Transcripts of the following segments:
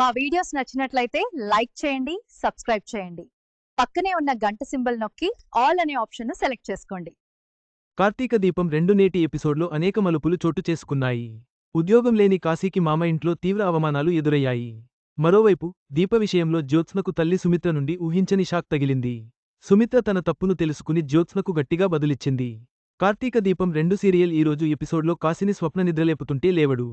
మా వీడియోస్ నచ్చినట్లయితే లైక్ చేయండి సబ్స్క్రైబ్ చేయండి. పక్కనే ఉన్న గంట సింబల్ నొక్కి ఆల్ అనే ఆప్షన్ను సెలెక్ట్ చేసుకోండి. కార్తీక దీపం రెండు నేటి ఎపిసోడ్లో అనేక మలుపులు చోటు చేసుకున్నాయి. ఉద్యోగం లేని కాశీకి మామ ఇంట్లో తీవ్ర అవమానాలు ఎదురయ్యాయి. మరోవైపు దీప విషయంలో జ్యోత్స్నకు తల్లి సుమిత్ర నుండి ఊహించని షాక్ తగిలింది. సుమిత్ర తన తప్పును తెలుసుకుని జ్యోత్స్నకు గట్టిగా బదులిచ్చింది. కార్తీక దీపం రెండు సీరియల్ ఈరోజు ఎపిసోడ్లో కాశీని స్వప్న నిద్రలేపుతుంటే లేవడు.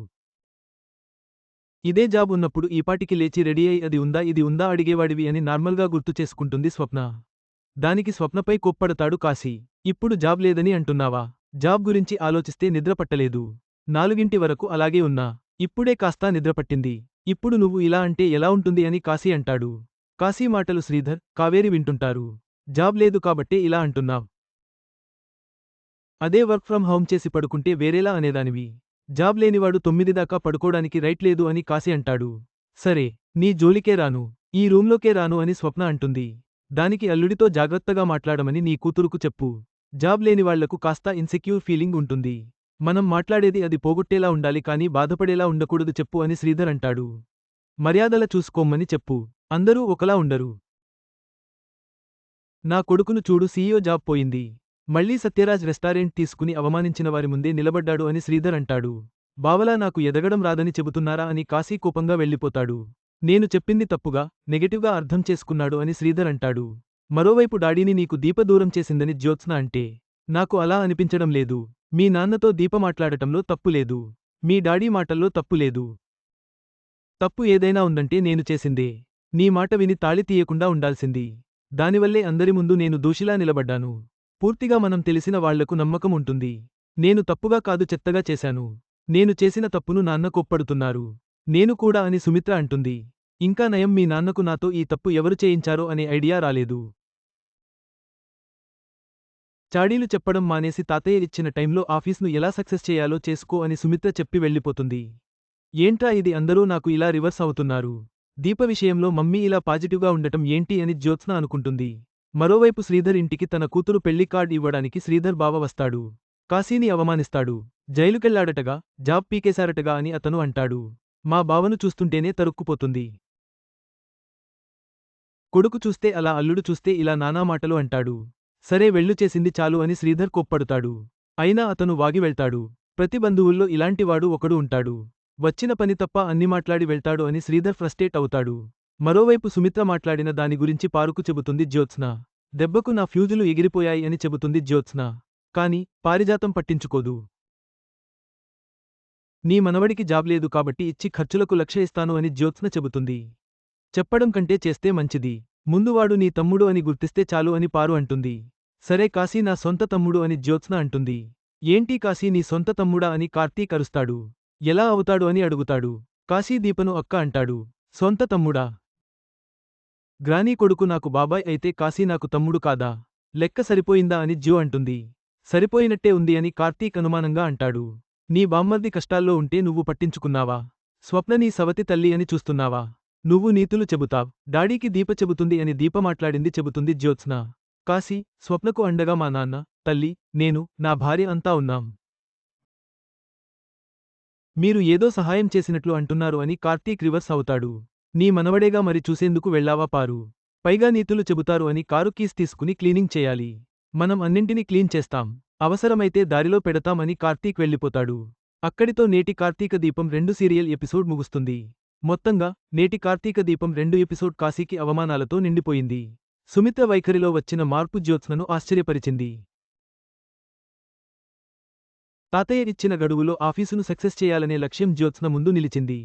ఇదే జాబ్ ఉన్నప్పుడు ఈపాటికి లేచి రెడీ అయి అది ఉందా ఇది ఉందా అడిగేవాడివి అని నార్మల్గా గుర్తు చేసుకుంటుంది స్వప్న. దానికి స్వప్నపై కోప్పడతాడు కాశీ. ఇప్పుడు జాబ్ లేదని అంటున్నావా? జాబ్ గురించి ఆలోచిస్తే నిద్రపట్టలేదు నాలుగింటి వరకు అలాగే ఉన్నా. ఇప్పుడే కాస్తా నిద్రపట్టింది ఇప్పుడు నువ్వు ఇలా అంటే ఎలా ఉంటుంది అని కాశీ అంటాడు. కాశీ మాటలు శ్రీధర్ కావేరి వింటుంటారు. జాబ్ లేదు కాబట్టే ఇలా అంటున్నావ్. అదే వర్క్ ఫ్రం హోం చేసి పడుకుంటే వేరేలా అనేదానివి. జాబ్ లేనివాడు తొమ్మిది దాకా పడుకోడానికి రైట్ లేదు అని కాశీ అంటాడు. సరే నీ జోలికే రాను ఈ రూంలోకే రాను అని స్వప్న అంటుంది. దానికి అల్లుడితో జాగ్రత్తగా మాట్లాడమని నీ కూతురుకు చెప్పు. జాబ్ లేనివాళ్ళకు కాస్త ఇన్సెక్యూర్ ఫీలింగ్ ఉంటుంది. మనం మాట్లాడేది అది పోగొట్టేలా ఉండాలి కానీ బాధపడేలా ఉండకూడదు చెప్పు అని శ్రీధర్ అంటాడు. మర్యాదల చూసుకోమ్మని చెప్పు. అందరూ ఒకలా ఉండరు. నా కొడుకును చూడు సీఈఓ జాబ్ పోయింది. మళ్ళీ సత్యరాజ్ రెస్టారెంట్ తీసుకుని అవమానించిన వారి ముందే నిలబడ్డాడు అని శ్రీధర్ అంటాడు. బావలా నాకు ఎదగడం రాదని చెబుతున్నారా అని కాశీ కోపంగా వెళ్ళిపోతాడు. నేను చెప్పింది తప్పుగా నెగటివ్గా అర్థం చేసుకున్నాడు అని శ్రీధర్ అంటాడు. మరోవైపు డాడీని నీకు దీప దూరం చేసిందని జ్యోత్స్న అంటే నాకు అలా అనిపించడం లేదు. మీ నాన్నతో దీప మాట్లాడటంలో తప్పులేదు మీ డాడీ మాటల్లో తప్పులేదు తప్పు ఏదైనా ఉందంటే నేను చేసిందే. నీ మాట విని తాళి తీయకుండా ఉండాల్సింది. దానివల్లే అందరి ముందు నేను దోషిలా నిలబడ్డాను. పూర్తిగా మనం తెలిసిన వాళ్ళకు నమ్మకం ఉంటుంది. నేను తప్పుగా కాదు చెత్తగా చేశాను. నేను చేసిన తప్పును నాన్న కొప్పడుతున్నారు. నేను కూడా అని సుమిత్ర అంటుంది. ఇంకా నయం మీ నాన్నకు నాతో ఈ తప్పు ఎవరు చేయించారో అనే ఐడియా రాలేదు. చాడీలు చెప్పడం మానేసి తాతయ్య ఇచ్చిన టైంలో ఆఫీస్ను ఎలా సక్సెస్ చేయాలో చేసుకో అని సుమిత్ర చెప్పి వెళ్ళిపోతుంది. ఏంట్రా ఇది అందరూ నాకు ఇలా రివర్స్ అవుతున్నారు. దీప విషయంలో మమ్మీ ఇలా పాజిటివ్గా ఉండటం ఏంటి అని జ్యోత్స్న అనుకుంటుంది. మరోవైపు శ్రీధర్ ఇంటికి తన కూతురు పెళ్ళి కార్డ్ ఇవ్వడానికి శ్రీధర్ బావ వస్తాడు. కాశీని అవమానిస్తాడు. జైలుకెళ్ళాడటగా జాబ్ పీకేశారటగా అని అతను అంటాడు. మా బావను చూస్తుంటేనే తరుక్కుపోతుంది. కొడుకు చూస్తే అలా అల్లుడు చూస్తే ఇలా నానా మాటలు అంటాడు. సరే వెళ్ళు చేసింది చాలు అని శ్రీధర్ కొప్పడుతాడు. అయినా అతను వాగి వెళ్తాడు. ప్రతి బంధువుల్లో ఇలాంటివాడు ఒకడు ఉంటాడు. వచ్చిన పని తప్ప అన్ని మాట్లాడి వెళ్తాడు అని శ్రీధర్ ఫ్రస్టేట్ అవుతాడు. మరోవైపు సుమిత్ర మాట్లాడిన దాని గురించి పారుకు చెబుతుంది జ్యోత్స్న. దెబ్బకు నా ఫ్యూజులు ఎగిరిపోయాయి అని చెబుతుంది జ్యోత్స్న. కాని పారిజాతం పట్టించుకోదు. నీ మనవడికి జాబ్ లేదు కాబట్టి ఇచ్చి ఖర్చులకు లక్ష ఇస్తాను అని జ్యోత్స్న చెబుతుంది. చెప్పడం కంటే చేస్తే మంచిది. ముందువాడు నీ తమ్ముడు అని గుర్తిస్తే చాలు అని పారు అంటుంది. సరే కాశీ నా సొంత తమ్ముడు అని జ్యోత్స్న అంటుంది. ఏంటి కాశీ నీ సొంత తమ్ముడా అని కార్తీక్ అరుస్తాడు ఎలా అవుతాడు అని అడుగుతాడు. కాశీ దీపను అక్క అంటాడు. సొంత తమ్ముడా. గ్రానీ కొడుకు నాకు బాబాయ్ అయితే కాశీ నాకు తమ్ముడు కాదా? లెక్క సరిపోయిందా అని జ్యూ అంటుంది. సరిపోయినట్టే ఉంది అని కార్తీక్ అనుమానంగా అంటాడు. నీ బామ్మర్ది కష్టాల్లో ఉంటే నువ్వు పట్టించుకున్నావా? స్వప్న నీ సవతి తల్లి అని చూస్తున్నావా? నువ్వు నీతులు చెబుతావ్. డాడీకి దీప చెబుతుంది అని దీప మాట్లాడింది చెబుతుంది జ్యోత్స్న. కాశీ స్వప్నకు అండగా మా నాన్న తల్లి నేను నా భార్య అంతా ఉన్నాం. మీరు ఏదో సహాయం చేసినట్లు అంటున్నారు అని కార్తీక్ రివర్స్ అవుతాడు. నీ మనవడేగా మరి చూసేందుకు వెళ్ళావా పారు. పైగా నీతులు చెబుతారు అని కారు కీస్ తీసుకుని క్లీనింగ్ చేయాలి. మనం అన్నింటినీ క్లీన్ చేస్తాం. అవసరమైతే దారిలో పెడతాం అని కార్తీక్ వెళ్ళిపోతాడు. అక్కడితో నేటి కార్తీక దీపం రెండు సీరియల్ ఎపిసోడ్ ముగుస్తుంది. మొత్తంగా నేటి కార్తీక దీపం రెండు ఎపిసోడ్ కాశీకి అవమానాలతో నిండిపోయింది. సుమిత్ర వైఖరిలో వచ్చిన మార్పు జ్యోత్స్నను ఆశ్చర్యపరిచింది. తాతయ్య ఇచ్చిన గడువులో ఆఫీసును సక్సెస్ చేయాలనే లక్ష్యం జ్యోత్స్న ముందు నిలిచింది.